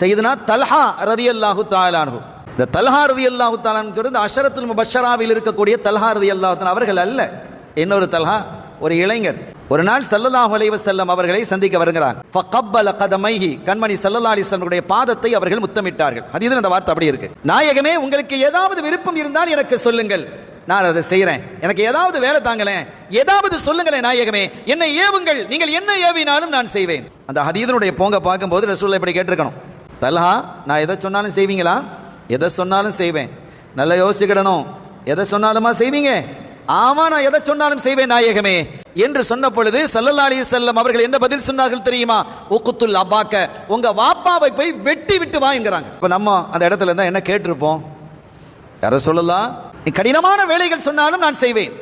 செய்தனா தல்ஹா ரதி அல்லாஹு தாலானு இந்த தல்ஹா ரதி அல்லாஹு தாலான்னு சொல்றது இந்த அஷரத்துல் முபஷராவில் இருக்கக்கூடிய தல்ஹா ரதி அல்லாஹு அவர்கள் அல்ல. இன்னொரு தல்ஹா ஒரு இளைஞர். ஒரு நாள் சல்லல்லாஹு அலைவ செல்லம் அவர்களை சந்திக்க வருகிறார். ஃபகப்பல கதமைஹி கண்மணி சல்லல்லா அலிசல்லுடைய பாதத்தை அவர்கள் முத்தமிட்டார்கள். அது இதில் அந்த வார்த்தை அப்படி இருக்கு. நாயகமே உங்களுக்கு ஏதாவது விருப்பம் இருந்தால் எனக்கு சொல்லுங்கள். நான் அதை செய்கிறேன் எனக்கு ஏதாவது வேலை தாங்களேன். ஏதாவது சொல்லுங்களேன் நாயகமே. என்னை ஏவுங்கள். நீங்கள் என்ன ஏவினாலும் நான் செய்வேன். அந்த ஹதீதனுடைய போங்க பார்க்கும்போது ரசூலை இப்படி கேட்டிருக்கணும். தல்ஹா நான் எதை சொன்னாலும் செய்வீங்களா? எதை சொன்னாலும் செய்வேன். நல்லா யோசிக்கிடணும் எதை சொன்னாலுமா செய்வீங்க? ஆமா நான் எதை சொன்னாலும் செய்வேன் நாயகமே. என்று சொன்ன பொழுது சல்லல்லா அலி செல்லம் அவர்கள் என்ன பதில் சொன்னார்கள் தெரியுமா? உக்குத்துல் அப்பாக்க உங்க வாப்பாவை போய் வெட்டி விட்டு வா இப்போ நம்ம அந்த இடத்துல இருந்தால் என்ன கேட்டிருப்போம்? யார சொல்லலாம் நீ கடினமான வேலைகள் சொன்னாலும் நான் செய்வேன்.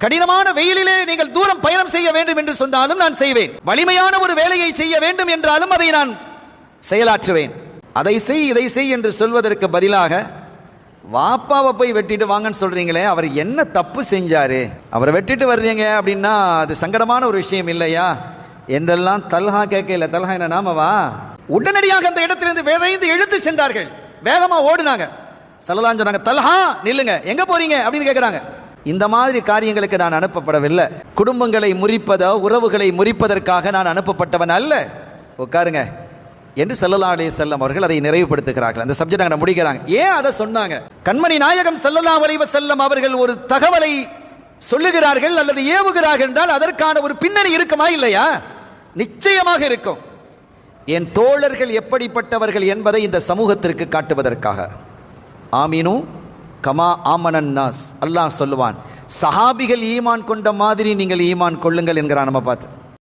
கடினமான வெயிலிலே நீங்கள் தூரம் பயணம் செய்ய வேண்டும் என்று சொன்னாலும் நான் செய்வேன். வலிமையான ஒரு வேலையை செய்ய வேண்டும் என்றாலும் அதை நான் செயலாற்றுவேன். அதை செய் இதை செய் என்று சொல்வதற்கு பதிலாக வாப்பாவை போய் வெட்டிட்டு வாங்கன்னு சொல்கிறீங்களே அவர் என்ன தப்பு செஞ்சாரு? அவரை வெட்டிட்டு வர்றீங்க அப்படின்னா அது சங்கடமான ஒரு விஷயம் இல்லையா? என்றெல்லாம் தல்ஹா கேட்கல தல்ஹா என்ன நாமவா உடனடியாக அந்த இடத்திலிருந்து விரைந்து இழுத்து சென்றார்கள். வேகமாக ஓடுனாங்க. சல்லதான் சொன்னாங்க தல்ஹா நில்லுங்க. எங்கே போறீங்க? அப்படின்னு கேட்குறாங்க இந்த மாதிரி காரியங்களுக்கு நான் அனுப்பப்படவில்லை. குடும்பங்களை முறிப்பதோ உறவுகளை முறிப்பதற்காக நான் அனுப்பப்பட்டவன் அல்ல. உட்காருங்க. என்று செல்லல்லா அலைஹி செல்லம் அவர்கள் அதை நிறைவுபடுத்துகிறார்கள். அந்த சப்ஜெக்ட் அங்கே முடிக்கிறாங்க. ஏன் அதை சொன்னாங்க? கண்மணி நாயகம் செல்லல்லா வலைவ செல்லம் அவர்கள் ஒரு தகவலை சொல்லுகிறார்கள் அல்லது ஏவுகிறார்கள் என்றால் அதற்கான ஒரு பின்னணி இருக்குமா இல்லையா? நிச்சயமாக இருக்கும். என் தோழர்கள் எப்படிப்பட்டவர்கள் என்பதை இந்த சமூகத்திற்கு காட்டுவதற்காக. ஆமீனு கமா ஆமனன் நாஸ். அல்லாஹ் சொல்லுவான் சஹாபிகள் ஈமான் கொண்ட மாதிரி நீங்கள் ஈமான் கொள்ளுங்கள் என்கிறான் நம்ம பார்த்து.